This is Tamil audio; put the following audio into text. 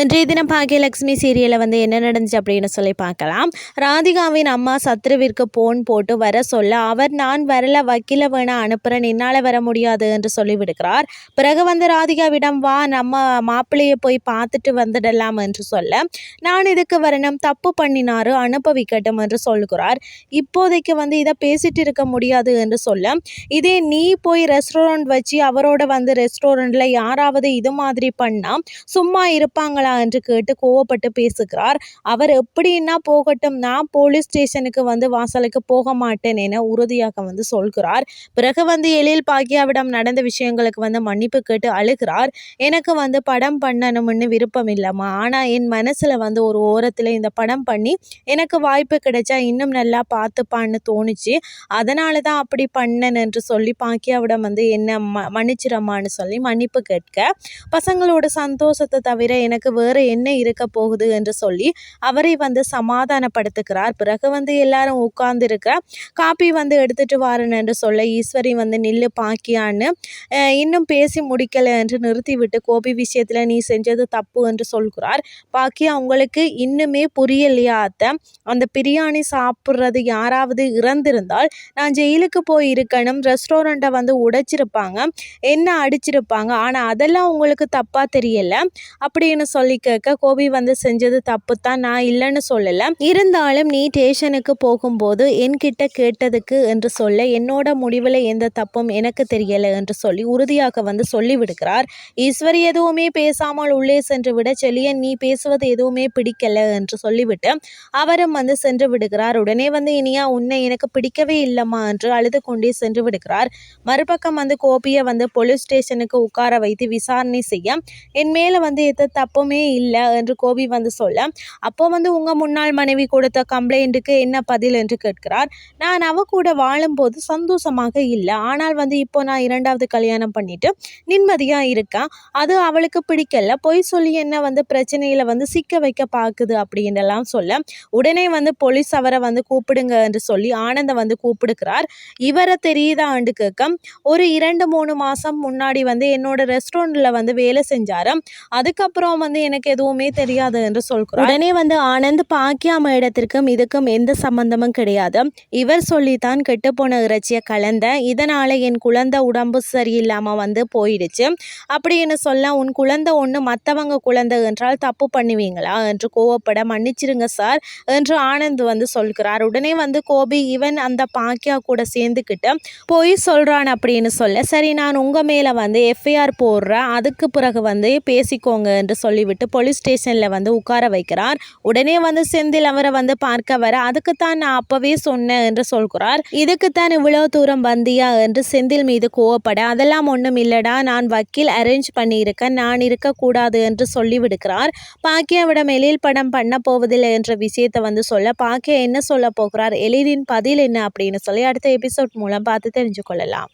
இன்றைய தினம் பாக்கியலட்சுமி சீரியலில் வந்து என்ன நடந்துச்சு அப்படின்னு சொல்லி பார்க்கலாம். ராதிகாவின் அம்மா சத்ருவிற்கு போன் போட்டு வர சொல்ல அவர் நான் வரல வக்கீல வேணா அனுப்புகிறேன் என்னால் வர முடியாது என்று சொல்லிவிடுகிறார். பிறகு வந்து ராதிகாவிடம் வா நம்ம மாப்பிள்ளையை போய் பார்த்துட்டு வந்துடலாம் என்று சொல்ல நான் இதுக்கு வரணும் தப்பு பண்ணினாரு அனுபவிக்கட்டும் என்று சொல்கிறார். இப்போதைக்கு வந்து இதை பேசிட்டு இருக்க முடியாது என்று சொல்ல இதே நீ போய் ரெஸ்டாரண்ட் வச்சு அவரோட வந்து ரெஸ்டாரண்ட்டில் யாராவது இது மாதிரி பண்ணால் சும்மா இருப்பாங்களா என்று கேட்டு கோவப்பட்டு பேசுகிறார். அவர் எப்படின்னா போகட்டும் நான் போலீஸ் ஸ்டேஷனுக்கு வந்து வாசலுக்கு போக மாட்டேன் என உறுதியாக வந்து சொல்கிறார். பிறகு வந்து எழில் பாக்கியாவிடம் நடந்த விஷயங்களுக்கு வந்து மன்னிப்பு கேட்டு அழுகிறார். எனக்கு வந்து படம் பண்ணணும்னு விருப்பம் இல்லைம்மா. ஆனால் என் மனசில் வந்து ஒரு ஓரத்தில் இந்த படம் பண்ணி எனக்கு வாய்ப்பு கிடைச்சா இன்னும் நல்லா பார்த்துப்பான்னு தோணுச்சு. அதனால தான் அப்படி பண்ணேன் என்று சொல்லி பாக்கியாவிடம் வந்து என்ன ம மன்னிச்சிரம்மான்னு சொல்லி மன்னிப்பு கேட்க பசங்களோட சந்தோஷத்தை தவிர எனக்கு வேறு என்ன இருக்க போகுது என்று சொல்லி அவரை வந்து சமாதானப்படுத்துகிறார். பிறகு வந்து எல்லாரும் உட்கார்ந்துருக்க காப்பி வந்து எடுத்துட்டு வாரன் என்று சொல்ல ஈஸ்வரி வந்து நில்லு பாக்கியான்னு இன்னும் பேசி முடிக்கலை என்று நிறுத்திவிட்டு கோபி விஷயத்தில் நீ செஞ்சது தப்பு என்று சொல்கிறார். பாக்கியா உங்களுக்கு இன்னுமே புரியலையா அத்தை? அந்த பிரியாணி சாப்பிட்றது யாராவது இறந்திருந்தால் நான் ஜெயிலுக்கு போய் இருக்கணும். ரெஸ்டாரண்ட்டை வந்து உடைச்சிருப்பாங்க. என்ன அடிச்சிருப்பாங்க? ஆனால் அதெல்லாம் உங்களுக்கு தப்பாக தெரியல. அப்படின்னு சொல்லி கேட்க கோபி வந்து செஞ்சது தப்பு தான் நான் இல்லைன்னு சொல்லலை. இருந்தாலும் நீ ஸ்டேஷனுக்கு போகும்போது என்கிட்ட கேட்டதுக்கு என்று சொல்ல என்னோட முடிவில் எந்த தப்பும் எனக்கு தெரியலை என்று சொல்லி உறுதியாக வந்து சொல்லிவிடுகிறார். ஈஸ்வரி எதுவுமே பேசாமல் உள்ளே சென்று விட செலியன் நீ பேசுவது எதுவுமே பிடிக்கல என்று சொல்லிவிட்டு அவரும் வந்து சென்று விடுகிறார். உடனே வந்து இனியா உன்னை எனக்கு பிடிக்கவே இல்லைம்மா என்று அழுது கொண்டே சென்று விடுகிறார். மறுபக்கம் வந்து கோபியை வந்து போலீஸ் ஸ்டேஷனுக்கு உட்கார வைத்து விசாரணை செய்ய என் மேலே வந்து எந்த தப்பும் எதுவுமே இல்லை என்று கோபி வந்து சொல்ல அப்போ வந்து உங்கள் முன்னாள் மனைவி கொடுத்த கம்ப்ளைண்ட்டுக்கு என்ன பதில்? என்று கேட்கிறார். நான் அவ கூட வாழும்போது சந்தோஷமாக இல்லை. ஆனால் வந்து இப்போ நான் இரண்டாவது கல்யாணம் பண்ணிட்டு நிம்மதியாக இருக்கேன் அது அவளுக்கு பிடிக்கல. பொய் சொல்லி என்ன வந்து பிரச்சனையில் வந்து சிக்க வைக்க பார்க்குது அப்படின்றலாம் சொல்ல உடனே வந்து போலீஸ் அவரை வந்து கூப்பிடுங்க என்று சொல்லி ஆனந்த வந்து கூப்பிடுக்கிறார் இவரை தெரியுதா? ஆண்டு கேட்க ஒரு இரண்டு மூணு மாதம் முன்னாடி வந்து என்னோட ரெஸ்டாரண்ட்டில் வந்து வேலை செஞ்சார் அதுக்கப்புறம் வந்து எனக்கு எதுவுமே தெரியாது என்று சொல்கிறார். உடனே வந்து ஆனந்த் பாக்கியாம இடத்திற்கும் இதுக்கும் எந்த சம்பந்தமும் கிடையாது. இவர் சொல்லித்தான் கெட்டுப்போன இறைச்சியை கலந்த இதனால என் குழந்தை உடம்பு சரியில்லாமல் வந்து போயிடுச்சு. அப்படின்னு சொல்ல உன் குழந்தை ஒன்று மற்றவங்க குழந்தை என்றால் தப்பு பண்ணுவீங்களா? என்று கோவப்பட மன்னிச்சிருங்க சார் என்று ஆனந்த் வந்து சொல்கிறார். உடனே வந்து கோபி இவன் அந்த பாக்கியா கூட சேர்ந்துக்கிட்டு போய் சொல்கிறான் அப்படின்னு சொல்ல சரி நான் உங்கள் மேலே வந்து எஃப்ஐஆர் போடுறேன். அதுக்கு பிறகு வந்து பேசிக்கோங்க என்று சொல்லிவிட்டு விட்டு போலீஸ் ஸ்டேஷனில் வந்து உட்கார வைக்கிறார். உடனே வந்து செந்தில் அவரை வந்து பார்க்க வர அதுக்குத்தான் நான் அப்பவே சொன்னேன் என்று சொல்கிறார். இதுக்குத்தான் இவ்வளோ தூரம் வந்தியா? என்று செந்தில் மீது கோவப்பட அதெல்லாம் ஒன்றும் இல்லடா நான் வக்கீல் அரேஞ்ச் பண்ணியிருக்கேன் நான் இருக்கக்கூடாது என்று சொல்லிவிடுகிறார் பாக்கியாவிடம் எழில் படம் பண்ண போவதில்லை என்ற விஷயத்தை வந்து சொல்ல பாக்கியா என்ன சொல்ல போகிறார்? எழிலின் பதில் என்ன? அப்படின்னு சொல்லி அடுத்த எபிசோட் மூலம் பார்த்து தெரிஞ்சு கொள்ளலாம்.